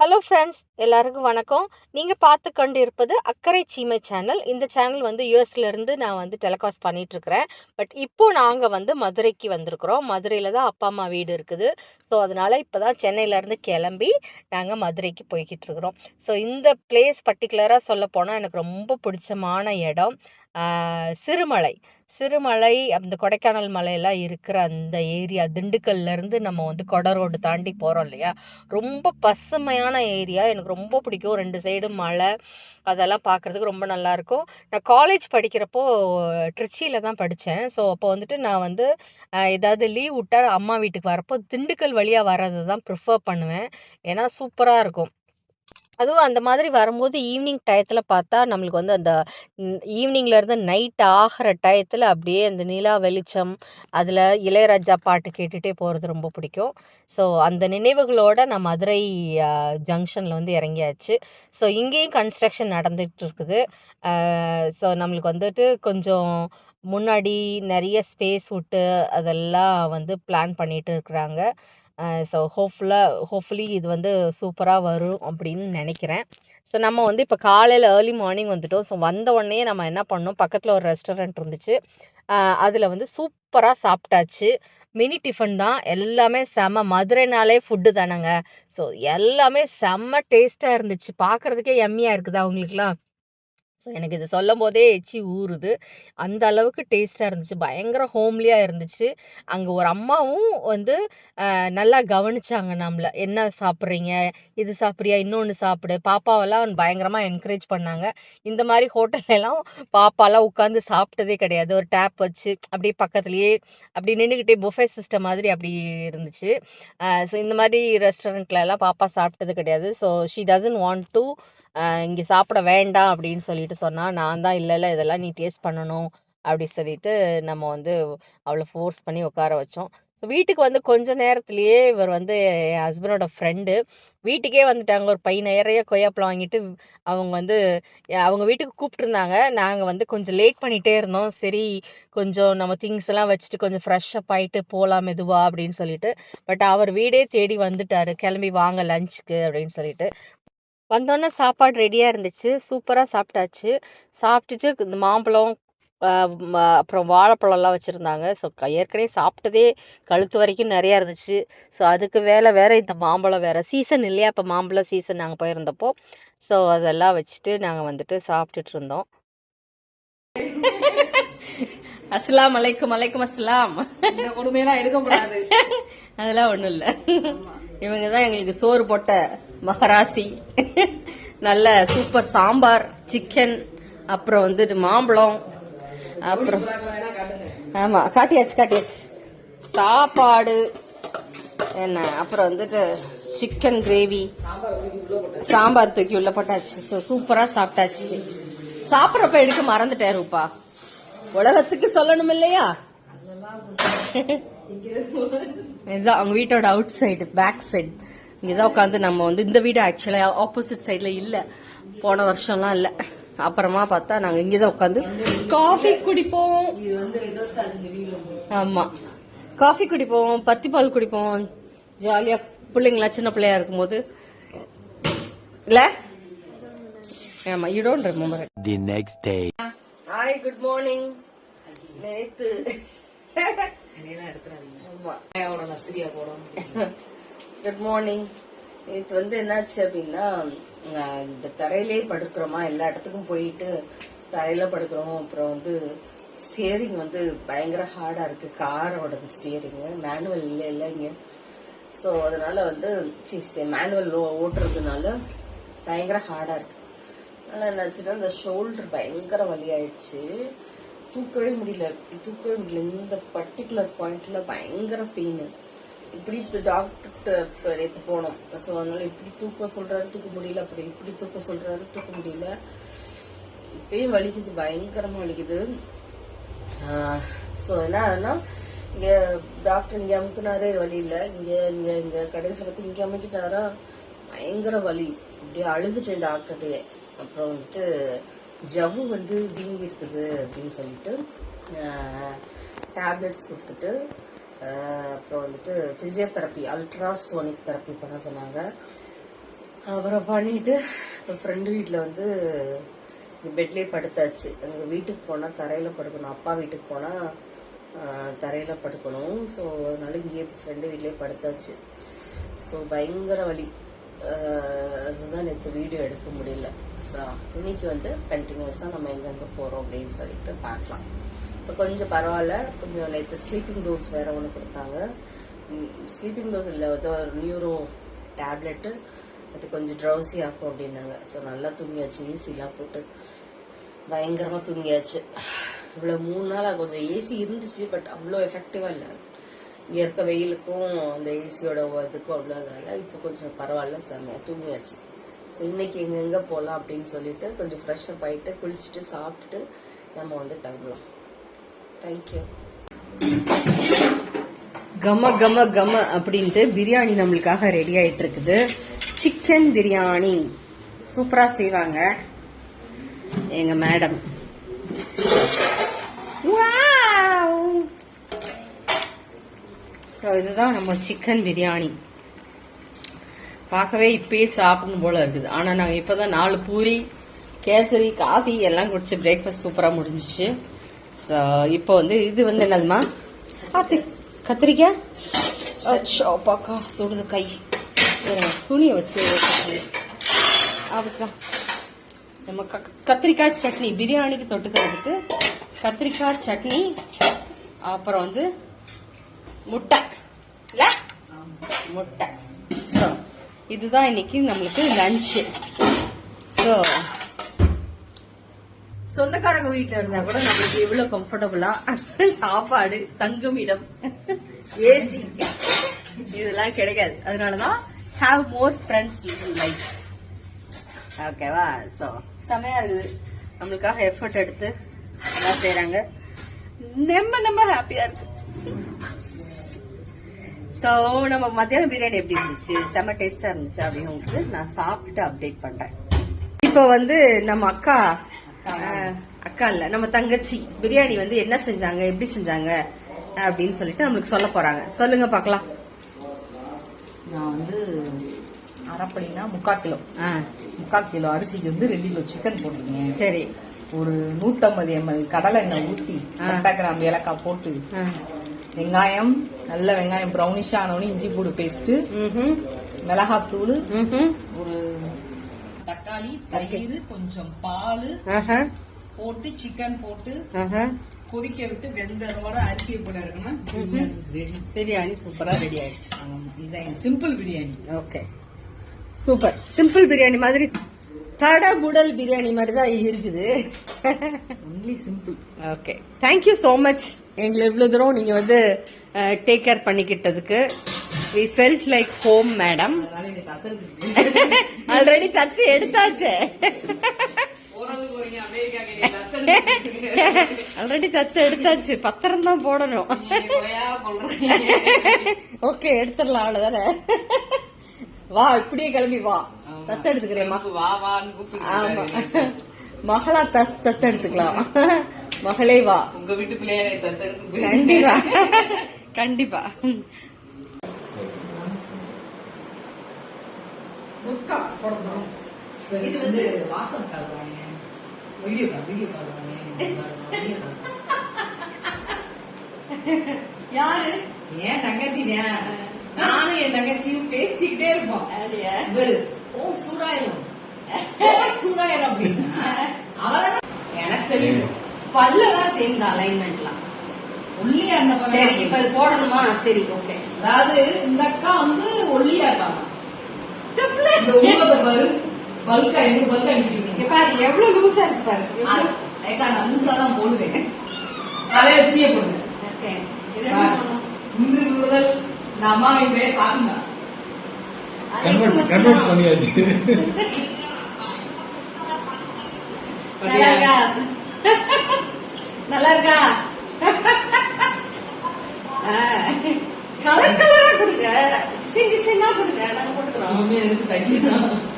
Hello friends எல்லாருக்கும் வணக்கம். நீங்கள் பார்த்து கொண்டு இருப்பது அக்கறை சீமை சேனல் இந்த சேனல் வந்து யூஎஸ்லேருந்து நான் வந்து டெலிகாஸ்ட் பண்ணிகிட்ருக்கிறேன் பட் இப்போது நாங்கள் வந்து மதுரைக்கு வந்திருக்கிறோம். மதுரையில் தான் அப்பா அம்மா வீடு இருக்குது. ஸோ அதனால இப்போ தான் சென்னையிலேருந்து கிளம்பி நாங்கள் மதுரைக்கு போய்கிட்டு இருக்கிறோம். ஸோ இந்த பிளேஸ் பர்டிகுலராக சொல்ல போனால் எனக்கு ரொம்ப பிடிச்சமான இடம் சிறுமலை. சிறுமலை அந்த கொடைக்கானல் மலையெல்லாம் இருக்கிற அந்த ஏரியா திண்டுக்கல்ல இருந்து நம்ம வந்து கொடை ரோடு தாண்டி போறோம் இல்லையா? ரொம்ப பசுமையான ஏரியா. எனக்கு ரொம்ப பிடிக்கும். ரெண்டு சைடும் மலை அதெல்லாம் பார்க்கறதுக்கு ரொம்ப நல்லா இருக்கும். நான் காலேஜ் படிக்கிறப்போ ட்ரிச்சியில தான் படித்தேன் ஸோ அப்போ வந்துட்டு நான் வந்து ஏதாவது லீவ் விட்டா அம்மா வீட்டுக்கு வரப்போ திண்டுக்கல் வழியாக வர்றது தான் ப்ரிஃபர் பண்ணுவேன். ஏன்னா சூப்பராக இருக்கும். அதுவும் அந்த மாதிரி வரும்போது ஈவினிங் டயத்தில் பார்த்தா நம்மளுக்கு வந்து அந்த ஈவினிங்லேருந்து நைட் ஆகிற டயத்தில் அப்படியே அந்த நிலா வெளிச்சம் அதில் இளையராஜா பாட்டு கேட்டுகிட்டே போகிறது ரொம்ப பிடிக்கும். ஸோ அந்த நினைவுகளோட நான் மதுரை ஜங்ஷனில் வந்து இறங்கியாச்சு. ஸோ இங்கேயும் கன்ஸ்ட்ரக்ஷன் நடந்துகிட்டு இருக்குது ஸோ நம்மளுக்கு வந்துட்டு கொஞ்சம் முன்னாடி நிறைய ஸ்பேஸ் விட்டு அதெல்லாம் வந்து பிளான் பண்ணிகிட்டு இருக்கிறாங்க. ஸோ ஹோப்ஃபுல்லாக ஹோப்ஃபுல்லி இது வந்து சூப்பராக வரும் அப்படின்னு நினைக்கிறேன். ஸோ நம்ம வந்து இப்போ காலையில் ஏர்லி மார்னிங் வந்துட்டோம். ஸோ வந்த உடனே நம்ம என்ன பண்ணோம்? பக்கத்தில் ஒரு ரெஸ்டாரண்ட் இருந்துச்சு. அதில் வந்து சூப்பராக சாப்பிட்டாச்சு. மினி டிஃபன் தான். எல்லாமே செம மதுரைனாலே ஃபுட்டு தானேங்க. ஸோ எல்லாமே செம்ம டேஸ்ட்டாக இருந்துச்சு. பார்க்குறதுக்கே எம்மியாக இருக்குதா அவங்களுக்குலாம் ஸோ எனக்கு இது சொல்லும் போதே எச்சி ஊறுது. அந்த அளவுக்கு டேஸ்ட்டாக இருந்துச்சு. பயங்கர ஹோம்லியாக இருந்துச்சு. அங்கே ஒரு அம்மாவும் வந்து நல்லா கவனிச்சாங்க நம்மளை. என்ன சாப்பிட்றீங்க? இது சாப்பிட்றியா? இன்னொன்று சாப்பிடு. பாப்பாவெல்லாம் பயங்கரமாக என்கரேஜ் பண்ணாங்க. இந்த மாதிரி ஹோட்டல்லாம் பாப்பாலாம் உட்காந்து சாப்பிட்டதே கிடையாது. ஒரு டேப் வச்சு அப்படியே பக்கத்துலேயே அப்படி நின்றுக்கிட்டே புஃபே சிஸ்டம் மாதிரி அப்படி இருந்துச்சு. ஸோ இந்த மாதிரி ரெஸ்டாரண்ட்லலாம் பாப்பா சாப்பிட்டது கிடையாது. So she doesn't want to இங்கே சாப்பிட வேண்டாம் அப்படின்னு சொல்லிட்டு சொன்னா நான் தான் இல்லை இல்லை இதெல்லாம் நீ டேஸ்ட் பண்ணணும் அப்படி சொல்லிட்டு நம்ம வந்து அவளை ஃபோர்ஸ் பண்ணி உட்கார வச்சோம். ஸோ வீட்டுக்கு வந்து கொஞ்ச நேரத்துலேயே இவர் வந்து என் ஹஸ்பண்டோட ஃப்ரெண்டு வீட்டுக்கே வந்துட்டாங்க. ஒரு பை நிறைய கொய்யாப்பழம் வாங்கிட்டு அவங்க வந்து அவங்க வீட்டுக்கு கூப்பிட்டுருந்தாங்க. நாங்கள் வந்து கொஞ்சம் லேட் பண்ணிட்டே இருந்தோம். சரி கொஞ்சம் நம்ம திங்ஸ் எல்லாம் வச்சுட்டு கொஞ்சம் ஃப்ரெஷ்ஷப் ஆகிட்டு ஆயிட்டு போகலாம் மெதுவா அப்படின்னு சொல்லிட்டு. பட் அவர் வீடே தேடி வந்துட்டாரு. கிளம்பி வாங்க லஞ்சுக்கு அப்படின்னு சொல்லிட்டு. வந்தோடனே சாப்பாடு ரெடியா இருந்துச்சு. சூப்பரா சாப்பிட்டாச்சு. சாப்பிட்டுட்டு இந்த மாம்பழம் அப்புறம் வாழைப்பழம் எல்லாம் வச்சிருந்தாங்க ஸோ ஏற்கனவே சாப்பிட்டதே கழுத்து வரைக்கும் நிறைய இருந்துச்சு. ஸோ அதுக்கு வேலை வேற இந்த மாம்பழம் வேற. சீசன் இல்லையா? இப்போ மாம்பழம் சீசன் நாங்கள் போயிருந்தப்போ. ஸோ அதெல்லாம் வச்சுட்டு நாங்கள் வந்துட்டு சாப்பிட்டுட்டு இருந்தோம். அஸ்லாம் அலைக்கும் அலைக்கும் அஸ்லாம் இந்த கொடுமையெல்லாம் எடுக்க கூடாது அதெல்லாம் ஒண்ணும் இல்ல. இவங்க தான் எங்களுக்கு சோறு போட்ட மகராசி. நல்ல சூப்பர் சாம்பார் சிக்கன் அப்புறம் வந்துட்டு மாம்பழம் அப்புறம் வேணா காட்டுங்க ஆமா காட்டியாச்சு காட்டியாச்சு. சாப்பாடு என்ன அப்புறம் வந்துட்டு சிக்கன் கிரேவி சாம்பார் தூக்கி உள்ள போட்டாச்சு. ஸோ சூப்பரா சாப்பிட்டாச்சு. சாப்பிட்றப்ப எடுக்க மறந்துட்டேன் ரூபா? உலகத்துக்கு சொல்லணும் இல்லையா? இதுதான் அவங்க வீட்டோட அவுட் சைடு பேக் சைடு இங்கதான் உட்காந்து நம்ம வந்து இந்த வீடு ஆக்சுவலா ஆப்போசிட் சைடுல இல்ல. போன வருஷம்லாம் இல்ல. அப்புறமா பார்த்தா நாங்க இங்கதான் உட்காந்து காஃபி குடிப்போம். இது வந்து ரெண்டு வருஷம் ஆச்சு இந்த வீடு ஆமா. காஃபி குடிப்போம் பருத்தி பால் குடிப்போம். ஜாலியா பிள்ளைங்களா சின்ன பிள்ளையா இருக்கும்போது. இல்ல? ஆமா you don't remember The next day. Hi good morning நேத்து. என்னையெல்லாம் எடுத்துறாதீங்க. ஆமா. அவனோட நசிரியா போடும் குட் மார்னிங் இது வந்து என்னாச்சு அப்படின்னா இந்த தரையிலே படுக்கிறோமா எல்லா இடத்துக்கும் போயிட்டு தரையில படுக்கிறோம். அப்புறம் வந்து ஸ்டியரிங் வந்து பயங்கர ஹார்டா இருக்கு. காரோடது ஸ்டியரிங் மேனுவல் இல்லை இல்லை இங்க. ஸோ அதனால வந்து மேனுவல் ஓட்டுறதுனால பயங்கர ஹார்டா இருக்கு. அதனால என்னாச்சுன்னா இந்த ஷோல்டர் பயங்கர வலி ஆயிடுச்சு தூக்கவே முடியல. தூக்கவே முடியல. இந்த பர்டிகுலர் பாயிண்ட்ல பயங்கர பெயின் இப்படி டாக்டர்கிட்ட நேற்று போனோம். ஸோ அதனால இப்படி தூக்க சொல்றாரு தூக்க முடியல அப்படி. இப்படி தூக்க சொல்றாரு தூக்க முடியல. இப்பயும் வலிக்குது பயங்கரமா வலிக்குது. ஸோ என்ன ஆகுதுன்னா இங்க டாக்டர் இங்க அமுக்குனாரு வலி இல்லை. இங்க இங்க இங்க கடைசியில் பார்த்து இங்க அமுக்கிட்டாரா? பயங்கர வலி. அப்படியே அழுதுட்டேன் டாக்டர்கிட்டயே அப்புறம் வந்துட்டு ஜவ்வு வந்து வீங்கி இருக்குது அப்படின்னு சொல்லிட்டு டேப்லெட்ஸ் கொடுத்துட்டு அப்புறம் வந்துட்டு ஃபிசியோதெரப்பி அல்ட்ராசோனிக் தெரப்பி பண்ண சொன்னாங்க. அப்புறம் பண்ணிட்டு ஃப்ரெண்டு வீட்டில் வந்து பெட்லேயே படுத்தாச்சு. எங்கள் வீட்டுக்கு போனால் தரையில் படுக்கணும். அப்பா வீட்டுக்கு போனால் தரையில் படுக்கணும். ஸோ அதனால இங்கேயே ஃப்ரெண்டு வீட்லேயே படுத்தாச்சு. ஸோ பயங்கர வலி. அதுதான் நேற்று வீடியோ எடுக்க முடியல. ஸோ இன்னைக்கு வந்து கண்டினியூஸாக நம்ம எங்கெங்கே போகிறோம் அப்படின்னு சொல்லிட்டு பார்க்கலாம். இப்போ கொஞ்சம் பரவாயில்ல. கொஞ்சம் நேற்று ஸ்லீப்பிங் டோஸ் வேறு ஒன்று கொடுத்தாங்க. ஸ்லீப்பிங் டோஸ் இல்லை ஏதோ ஒரு நியூரோ டேப்லெட்டு அது கொஞ்சம் ட்ரௌசி ஆகும் அப்படின்னாங்க. ஸோ நல்லா தூங்கியாச்சு ஏசிலாம் போட்டு பயங்கரமாக தூங்கியாச்சு. இவ்வளோ மூணு நாளாக கொஞ்சம் ஏசி இருந்துச்சு பட் அவ்வளோ எஃபெக்டிவாக இல்லை. இங்கே இருக்க வெயிலுக்கும் அந்த ஏசியோட இதுக்கும் அவ்வளோ இதால இப்போ கொஞ்சம் பரவாயில்ல செம்மையாக தூங்கியாச்சு. ஸோ இன்னைக்கு எங்கெங்கே போகலாம் அப்படின்னு சொல்லிட்டு கொஞ்சம் ஃப்ரெஷ்அப் ஆகிட்டு குளிச்சுட்டு சாப்பிட்டுட்டு நம்ம வந்து கிளம்பலாம். தேங்க்யூ கம கம கம அப்படின்ட்டு பிரியாணி நம்மளுக்காக ரெடி ஆயிட்டு இருக்குது சிக்கன் பிரியாணி சூப்பரா செய்வாங்க. எங்க மேடம் ஸோ இதுதான் நம்ம சிக்கன் பிரியாணி பார்க்கவே இப்பயே சாப்பிடணும் போல இருக்குது. ஆனா இப்போ இப்பதான் நாலு பூரி கேசரி காஃபி எல்லாம் குடிச்சு பிரேக்ஃபாஸ்ட் சூப்பரா முடிஞ்சிச்சு. ஸோ இப்போ வந்து இது வந்து என்னதுமா? ஆத்து கத்திரிக்காய்? அச்சோ பாக்கா. சுடுது கை. துணியை வச்சு அப்படிதான் நம்ம க- கத்திரிக்காய் சட்னி பிரியாணிக்கு தொட்டுக்கிறதுக்கு கத்திரிக்காய் சட்னி அப்புறம் வந்து முட்டை. இல்ல முட்டை. ஸோ இதுதான் இன்னைக்கு நம்மளுக்கு லஞ்சு ஸோ சொந்தக்காரங்க வீட்டுல இருந்தா கூட நம்மளுக்கு எவ்வளவு கம்ஃபர்டபுளா சாப்பாடு தங்கும் இடம் ஏசி இதெல்லாம் கிடைக்காது. அதனாலதான் ஹாவ் மோர் ஃப்ரெண்ட்ஸ் லைஃப் ஓகேவா ஸோ செமையா இருக்குது. நம்மளுக்காக எஃபர்ட் எடுத்து எல்லாம் செய்யறாங்க நம்ம நம்ம ஹாப்பியா இருக்கு. ஸோ நம்ம மத்தியானம் பிரியாணி எப்படி இருந்துச்சு? செம்ம டேஸ்டா இருந்துச்சு அப்படின்னு உங்களுக்கு நான் சாப்பிட்டுட்டு அப்டேட் பண்றேன். இப்போ வந்து நம்ம அக்கா அக்கா இல்ல நம்ம தங்கச்சி பிரியாணி வந்து என்ன செஞ்சாங்க எப்படி செஞ்சாங்க அப்படின்னு சொல்லிட்டு நம்மளுக்கு சொல்ல போறாங்க சொல்லுங்க பார்க்கலாம் நான் வந்து அரைப்படினா முக்கால் கிலோ ஆ, முக்கால் கிலோ அரிசிக்கு வந்து ரெண்டு கிலோ சிக்கன் போட்டிருக்கேன் சரி ஒரு நூத்தம்பது எம்எல் கடலை எண்ணெய் ஊத்தி. பட்டை கிராம்பு ஏலக்காய் போட்டு. வெங்காயம் நல்ல வெங்காயம் ப்ரௌனிஷ் ஆனவனே இஞ்சி பூடு பேஸ்ட். மிளகாத்தூள். ஒரு தக்காளி தயிர் கொஞ்சம் பால். போட்டு சிக்கன் போட்டு. கொதிக்க விட்டு வெந்ததோட அரிசியை போட இருக்குன்னா பிரியாணி சூப்பரா ரெடி ஆயிடுச்சு. இதான் simple biryani. Okay super simple biryani மாதிரி தடபுடல் பிரியாணி மாதிரி தான் இருக்குது. Only simple okay thank you so much எங்களை இவ்வளோ தூரம் நீங்க வந்து take care பண்ணிக்கிட்டதுக்கு. We felt like home madam already தத்து எடுத்தாச்சு. ஆல்ரெடி தத்து எடுத்தாச்சு. பத்திரம் தான் போடணும். ஓகே எடுத்துடலாம் அவ்வளவுதானே? வா இப்படியே கிளம்பி வா. தத்து எடுத்துக்கிறேம்மா. வா வான்னு ஆமா. மகளா தத் தத்து எடுத்துக்கலாம். மகளே வா. உங்க வீட்டு பிள்ளையாரை கண்டிப்பா. கண்டிப்பா. இது வந்து வாசம் கால் வாங்க வீடியோ கால் வீடியோ கால் யாரு? ஏன் தங்கச்சி நானும் என் தங்கச்சியும் பேசிக்கிட்டே இருப்போம். இவரு ஓ சூடாயிரும். சூடாயிரும் அப்படின்னா அவதான் எனக்கு தெரியும். பல்லெல்லாம் சேர்ந்த அலைன்மெண்ட்லாம் ஒல்லியா இருந்த சரி இப்ப இது போடணுமா? சரி ஓகே. அதாவது இந்த அக்கா வந்து ஒல்லியா இருக்காங்க பல்கா எங்க பல்கா பாரு எவ்வளவு லூசா இருக்கு பாரு. ஏக்கா நான் லூசா தான் போடுவேன். தலையில துணிய போடுவேன்? இன்று முதல் நான் அம்மா போய் பாருங்க கன்வெர்ட் கன்வெர்ட் பண்ணியாச்சு. நல்லா இருக்கா? நல்லா இருக்கா? கலர் கலரா கொடுங்க. சிங்கு சிங்கா கொடுங்க. நாங்க போட்டுக்கிறோம் எனக்கு ஆணைப்படி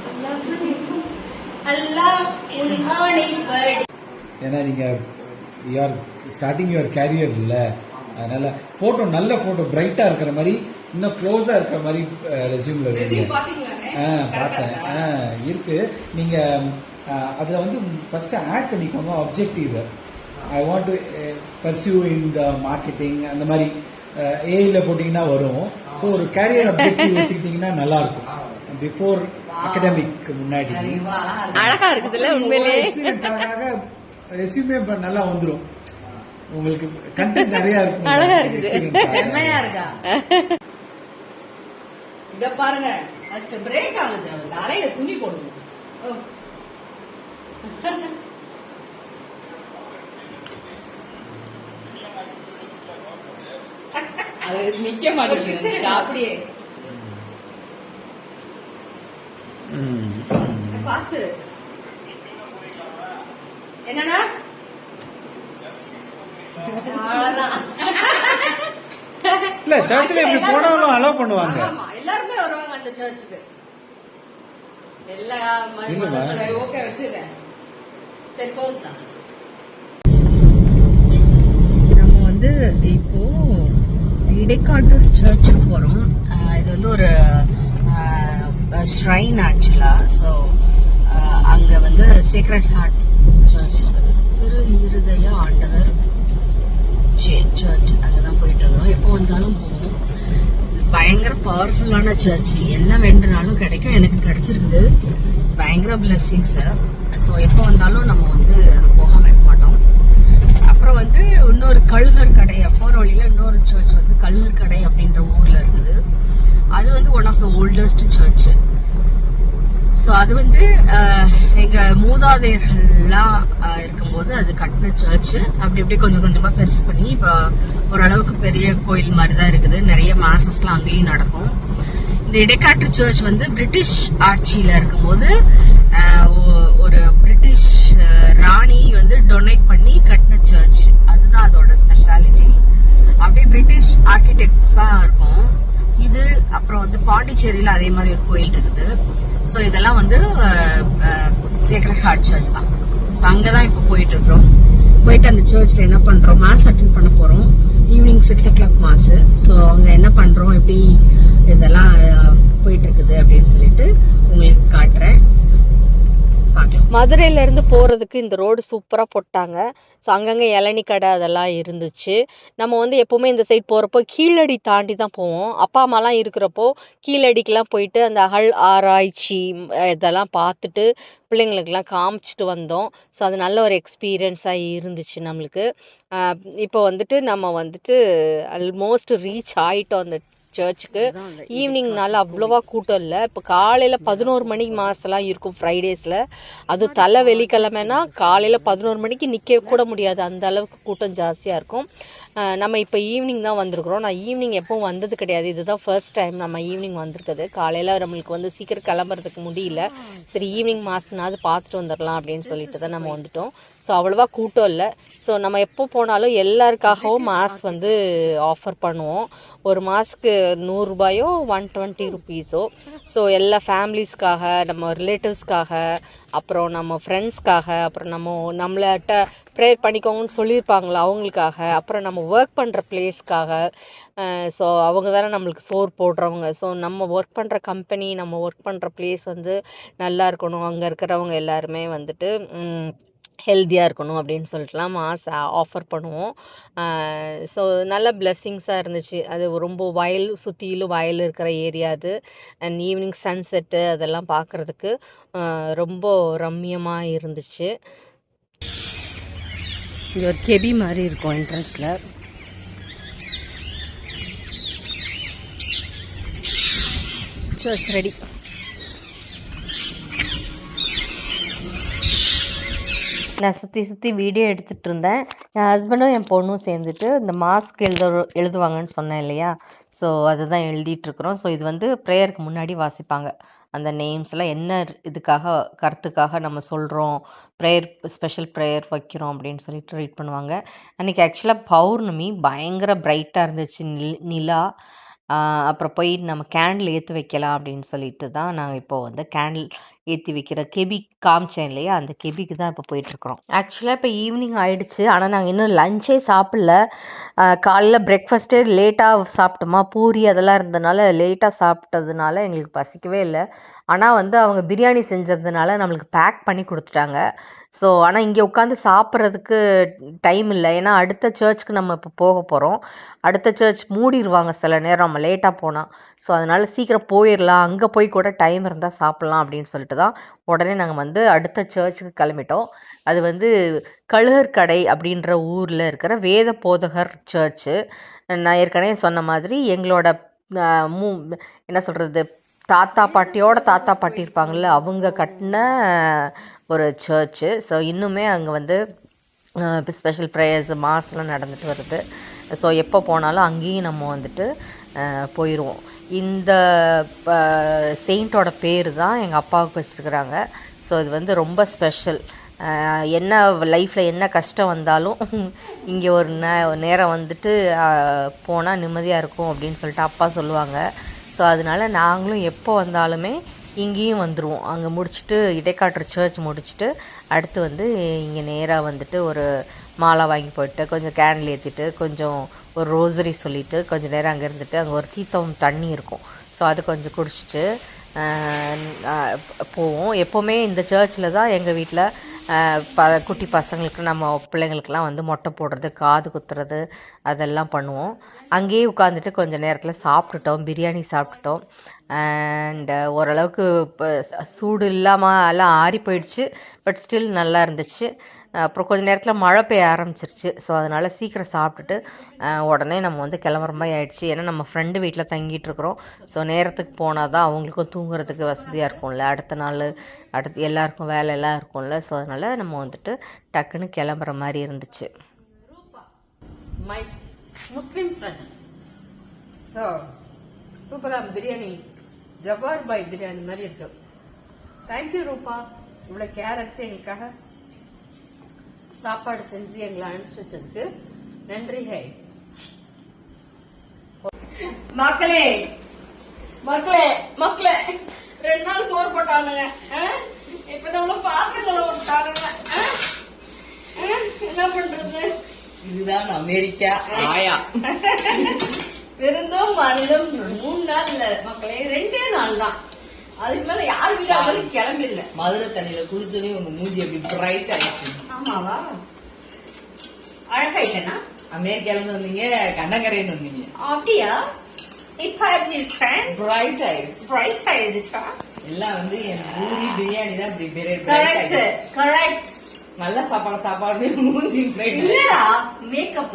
ஏன்னா நீங்க யூஆர் ஸ்டார்டிங் யுவர் கேரியர் இல்ல. அதனால போட்டோ நல்ல போட்டோ பிரைட்டா இருக்கிற மாதிரி இன்னும் க்ளோஸா இருக்க மாதிரி ரெசியூம்ல ரெசியூம் இருக்கு பார்த்தேன். இருக்கா? நீங்க அதுல வந்து ஃபர்ஸ்ட் ஆட் பண்ணிக்கோங்க objective I want to pursue in the marketing அந்த மாதிரி ஏஐல போட்டீங்கன்னா வரும். ஸோ ஒரு கேரியர் அப்ஜெக்டிவ் வச்சுக்கிட்டீங்கன்னா நல்லா இருக்கும். பிஃபோர் அகடமிக் முன்னாடி. அழகா இருக்கு. இருக்குதுல்ல உண்மையிலே எக்ஸ்பீரியன்ஸ் ஆக ரெசியூமே நல்லா வந்துரும். உங்களுக்கு கண்டென்ட் நிறைய இருக்கும். அழகா இருக்குது. ஆக. செம்மையா இருக்கா? இத பாருங்க. அது பிரேக் ஆகுது. தலையில துணி போடுங்க. ஓ. அது நிக்க மாட்டேங்குது. அப்படியே. பாத்து என்னன்னா அவ்வளவுதான். இல்ல சர்ச்சில் இப்படி போனாலும் அலோவ் பண்ணுவாங்க. ஆமா எல்லாருமே வருவாங்க அந்த சர்ச்சுக்கு எல்லா ஓகே வச்சிருக்கேன் சரி நம்ம வந்து இப்போ இடைக்காட்டூர் சர்ச்சுக்கு போறோம். இது வந்து ஒரு ஷ்ரைன் ஆக்சுவலா ஸோ அங்க வந்து சீக்ரெட் ஹார்ட் சர்ச் இருக்குது. திரு இருதய ஆண்டவர் சர்ச் அங்கதான் போயிட்டு இருக்கிறோம் எப்போ வந்தாலும் போவோம் பயங்கர பவர்ஃபுல்லான சர்ச் என்ன வேண்டுனாலும் கிடைக்கும். எனக்கு கிடைச்சிருக்குது. பயங்கர பிளெஸ்ஸிங்ஸ் ஸோ எப்போ வந்தாலும் நம்ம வந்து போக இருக்க மாட்டோம். அப்புறம் வந்து இன்னொரு கழுகர் கடை போற வழியில் இன்னொரு சர்ச் வந்து கழுகர் கடை அப்படின்ற ஊரில் இருக்குது. அது வந்து one of the oldest church so அது வந்து எங்கள் மூதாதையர்கள்லாம் இருக்கும்போது அது கட்டின சர்ச் அப்படி இப்படி கொஞ்சம் கொஞ்சமாக பெருசு பண்ணி இப்போ ஓரளவுக்கு பெரிய கோயில் மாதிரி தான் இருக்குது. நிறைய மாசஸ்லாம் அங்கேயும் நடக்கும். இந்த இடைக்காட்டு சர்ச் வந்து பிரிட்டிஷ் ஆட்சியில் இருக்கும்போது ஒரு பிரிட்டிஷ் ராணி வந்து டொனேட் பண்ணி கட்டின சர்ச் அதுதான் அதோட ஸ்பெஷாலிட்டி அப்படியே பிரிட்டிஷ் ஆர்கிடெக்ட்ஸாக இருக்கும். இது அப்புறம் வந்து பாண்டிச்சேரியில் அதே மாதிரி ஒரு கோயில் இருக்குது. ஸோ இதெல்லாம் வந்து சேக்ரட் ஹார்ட் சர்ச் தான். ஸோ அங்கே தான் இப்போ போயிட்டு இருக்கிறோம் போயிட்டு அந்த சர்ச்சில் என்ன பண்ணுறோம் மாஸ் அட்டன் பண்ண போகிறோம் evening six o'clock mass so அங்கே என்ன பண்ணுறோம் எப்படி இதெல்லாம் போயிட்டு இருக்குது அப்படின்னு சொல்லிட்டு உங்களுக்கு காட்டுறேன். மதுரையில இருந்து போறதுக்கு இந்த ரோடு சூப்பரா போட்டாங்க. ஸோ அங்கங்க இளநி கடை அதெல்லாம் இருந்துச்சு. நம்ம வந்து எப்பவுமே இந்த சைட் போறப்போ கீழடி தாண்டி தான் போவோம். அப்பா அம்மாலாம் இருக்கிறப்போ கீழடிக்கெல்லாம் போயிட்டு அந்த அகழ் ஆராய்ச்சி இதெல்லாம் பார்த்துட்டு பிள்ளைங்களுக்கெல்லாம் காமிச்சிட்டு வந்தோம். ஸோ அது நல்ல ஒரு எக்ஸ்பீரியன்ஸாக இருந்துச்சு நம்மளுக்கு. இப்போ வந்துட்டு நம்ம வந்துட்டு ஆல்மோஸ்ட் ரீச் ஆயிட்டோம் அந்த சர்ச்சுக்கு ஈவினிங்னால அவ்வளவா கூட்டம் இல்லை. இப்போ காலையில பதினோரு மணிக்கு மாசெல்லாம் இருக்கும் ஃப்ரைடேஸ்ல. அது தலை வெள்ளிக்கிழமைனா காலையில பதினோரு மணிக்கு நிக்க கூட முடியாது. அந்த அளவுக்கு கூட்டம் ஜாஸ்தியா இருக்கும். நம்ம இப்போ ஈவினிங் தான் வந்திருக்கிறோம். நான் ஈவினிங் எப்பவும் வந்தது கிடையாது. இதுதான் ஃபர்ஸ்ட் டைம் நம்ம ஈவினிங் வந்திருக்குது காலையில் நம்மளுக்கு வந்து சீக்கிரம் கிளம்புறதுக்கு முடியல சரி ஈவினிங் மாசனாவது பார்த்துட்டு வந்துடலாம் அப்படின்னு சொல்லிட்டு தான் நம்ம வந்துட்டோம். ஸோ அவ்வளோவா கூட்டம் இல்லை. ஸோ நம்ம எப்போ போனாலும் எல்லாருக்காகவும் மாஸ் வந்து ஆஃபர் பண்ணுவோம். ஒரு மாஸ்க்கு நூறு ரூபாயோ ஒன் டுவெண்ட்டி ருபீஸோ ஸோ எல்லா ஃபேமிலிஸ்க்காக நம்ம ரிலேட்டிவ்ஸ்க்காக அப்புறம் நம்ம ஃப்ரெண்ட்ஸ்க்காக அப்புறம் நம்ம நம்மள்ட்ட ப்ரேயர் பண்ணிக்கோங்கன்னு சொல்லியிருப்பாங்களா அவங்களுக்காக? அப்புறம் நம்ம ஒர்க் பண்ணுற பிளேஸ்க்காக ஸோ அவங்க தானே நம்மளுக்கு சோறு போடுறவங்க. ஸோ நம்ம ஒர்க் பண்ணுற கம்பெனி நம்ம ஒர்க் பண்ணுற பிளேஸ் வந்து நல்லா இருக்கணும். அங்கே இருக்கிறவங்க எல்லாருமே வந்துட்டு ஹெல்த்தியாக இருக்கணும் அப்படின்னு சொல்லிட்டுலாம் ஆசை ஆஃபர் பண்ணுவோம். ஸோ நல்ல பிளெஸ்ஸிங்ஸாக இருந்துச்சு. அது ரொம்ப வயல் சுற்றிலும் வயல் இருக்கிற ஏரியா அது. அண்ட் ஈவினிங் சன்செட்டு அதெல்லாம் பார்க்குறதுக்கு ரொம்ப ரம்மியமாக இருந்துச்சு. இது ஒரு கெபி மாதிரி இருக்கும் என்ட்ரன்ஸில். சர்ச் ரெடி நான் சுற்றி சுற்றி வீடியோ எடுத்துட்டு இருந்தேன். என் ஹஸ்பண்டும் என் பொண்ணும் சேர்ந்துட்டு இந்த மாஸ்க் எழுத எழுதுவாங்கன்னு சொன்னேன் இல்லையா? ஸோ அதுதான் எழுதிட்டு இருக்கிறோம். ஸோ இது வந்து ப்ரேயருக்கு முன்னாடி வாசிப்பாங்க. அந்த நேம்ஸ் எல்லாம் என்ன இதுக்காக கருத்துக்காக நம்ம சொல்கிறோம் ப்ரேயர் ஸ்பெஷல் ப்ரேயர் வைக்கிறோம் அப்படின்னு சொல்லிட்டு ரீட் பண்ணுவாங்க. அன்றைக்கி ஆக்சுவலாக பௌர்ணமி பயங்கர பிரைட்டாக இருந்துச்சு நில் நிலா. அப்புறம் போய் நம்ம கேண்டில் ஏற்றி வைக்கலாம் அப்படின்னு சொல்லிட்டு தான் நாங்கள் இப்போது வந்து கேண்டில் ஏற்றி வைக்கிற கெபி காமிச்சேன் இல்லையா? அந்த கெபிக்கு தான் இப்போ போயிட்டுருக்குறோம். ஆக்சுவலாக இப்போ ஈவினிங் ஆயிடுச்சு. ஆனால் நாங்கள் இன்னும் லஞ்சே சாப்பிடல. காலைல பிரேக்ஃபாஸ்ட்டே லேட்டாக சாப்பிட்டோமா? பூரி அதெல்லாம் இருந்ததுனால லேட்டாக சாப்பிட்டதுனால எங்களுக்கு பசிக்கவே இல்லை. ஆனால் வந்து அவங்க பிரியாணி செஞ்சதுனால நம்மளுக்கு பேக் பண்ணி கொடுத்துட்டாங்க. ஸோ ஆனால் இங்கே உட்காந்து சாப்பிட்றதுக்கு டைம் இல்லை. ஏன்னா அடுத்த சர்ச்சுக்கு நம்ம இப்போ போக போகிறோம் அடுத்த சர்ச் மூடிடுவாங்க சில நேரம். நம்ம லேட்டாக போனால் ஸோ அதனால் சீக்கிரம் போயிடலாம் அங்கே போய் கூட டைம் இருந்தால் சாப்பிட்லாம் அப்படின்னு சொல்லிட்டு தான் உடனே நாங்கள் வந்து அடுத்த சர்ச்சுக்கு கிளம்பிட்டோம். அது வந்து கழுகர்கடை அப்படின்ற ஊரில் இருக்கிற வேத போதகர் சர்ச்சு நான் ஏற்கனவே சொன்ன மாதிரி எங்களோட மூ என்ன சொல்கிறது தாத்தா பாட்டியோட தாத்தா பாட்டி இருப்பாங்கள்ல அவங்க கட்டின ஒரு சர்ச்சு ஸோ இன்னுமே அங்கே வந்து ஸ்பெஷல் ப்ரேயர்ஸ் மாஸ்லாம் நடந்துட்டு வருது. ஸோ எப்போ போனாலும் அங்கேயும் நம்ம வந்துட்டு போயிடுவோம் இந்த செயின்ட்டோட பேர் தான் எங்கள் அப்பாவுக்கு வச்சுருக்குறாங்க. ஸோ இது வந்து ரொம்ப ஸ்பெஷல் என்ன லைஃப்பில் என்ன கஷ்டம் வந்தாலும் இங்கே ஒரு நே நேரம் வந்துட்டு போனால் நிம்மதியாக இருக்கும் அப்படின்னு சொல்லிட்டு அப்பா சொல்லுவாங்க. ஸோ அதனால நாங்களும் எப்போ வந்தாலுமே இங்கேயும் வந்துடுவோம் அங்கே முடிச்சுட்டு இடைக்காட்டுற சர்ச் முடிச்சுட்டு அடுத்து வந்து இங்கே நேராக வந்துட்டு ஒரு மாலை வாங்கி போயிட்டு கொஞ்சம் கேண்டில் ஏற்றிட்டு கொஞ்சம் ஒரு ரோசரி சொல்லிட்டு கொஞ்சம் நேரம் அங்கே இருந்துட்டு அங்கே ஒரு தீர்த்தம் தண்ணி இருக்கும். ஸோ அது கொஞ்சம் குடிச்சிட்டு போவோம். எப்போவுமே இந்த சர்ச்சில் தான் எங்கள் வீட்டில் ப குட்டி பசங்களுக்கு நம்ம பிள்ளைங்களுக்கெல்லாம் வந்து மொட்டை போடுறது காது குத்துறது அதெல்லாம் பண்ணுவோம். அங்கேயே உட்காந்துட்டு கொஞ்சம் நேரத்தில் சாப்பிட்டுட்டோம் பிரியாணி சாப்பிட்டுட்டோம். அண்ட் ஓரளவுக்கு இப்போ சூடு இல்லாமல் எல்லாம் ஆறி போயிடுச்சு பட் ஸ்டில் நல்லா இருந்துச்சு. அப்புறம் கொஞ்ச நேரத்தில் மழை பெய்ய ஆரம்பிச்சிருச்சு. ஸோ அதனால் சீக்கிரம் சாப்பிட்டுட்டு உடனே நம்ம வந்து கிளம்புற மாதிரி ஆயிடுச்சு. ஏன்னா நம்ம ஃப்ரெண்டு வீட்டில் தங்கிட்டு இருக்கிறோம். ஸோ நேரத்துக்கு போனால் தான் அவங்களுக்கும் தூங்குறதுக்கு வசதியாக இருக்கும்ல. அடுத்த நாள் அடுத்து எல்லாருக்கும் வேலை எல்லாம் இருக்கும்ல. ஸோ அதனால் நம்ம வந்துட்டு டக்குன்னு கிளம்புற மாதிரி இருந்துச்சு. மை முஸ்லிம் ஃப்ரெண்ட் ஸோ சூப்பராக பிரியாணி ஜபார் பாய் பிரியாணி மாதிரி இருக்கு. தேங்க்யூ ரூபா. இவ்வளோ கேர் எடுத்து எங்களுக்காக சாப்பாடு செஞ்சு எங்களை அனுப்பிச்சு வச்சதுக்கு நன்றி ஹே. மக்களே மக்களே மக்களே ரெண்டு நாள் சோறு போட்டானுங்க? இப்ப நம்மள பாக்குறதுல போட்டானுங்க? என்ன பண்றது? இதுதான் அமெரிக்கா ஆயா. விருந்தும் மருந்தும் மூணு நாள் இல்ல மக்களே ரெண்டே நாள் தான். அதுக்கு மேல யார் வீடாலும் கிளம்பிடல. மதுரை தண்ணியில குளிச்சோடனே உங்க மூஞ்சி அப்படி பிரைட் ஆயிடுச்சு. ஆமாவா? அழகாயிட்டேனா? அமெரிக்கால இருந்து வந்தீங்க கண்ணங்கரைன்னு வந்தீங்க. அப்படியா? இப்ப எப்படி இருக்கேன்? பிரைட் ஆயிடுச்சு. பிரைட் ஆயிடுச்சா? எல்லாம் வந்து என் பூரி பிரியாணி தான் பிரைட் கரெக்ட் கரெக்ட் நல்ல சாப்பாடு சாப்பாடு மூஞ்சி இல்லடா மேக்கப்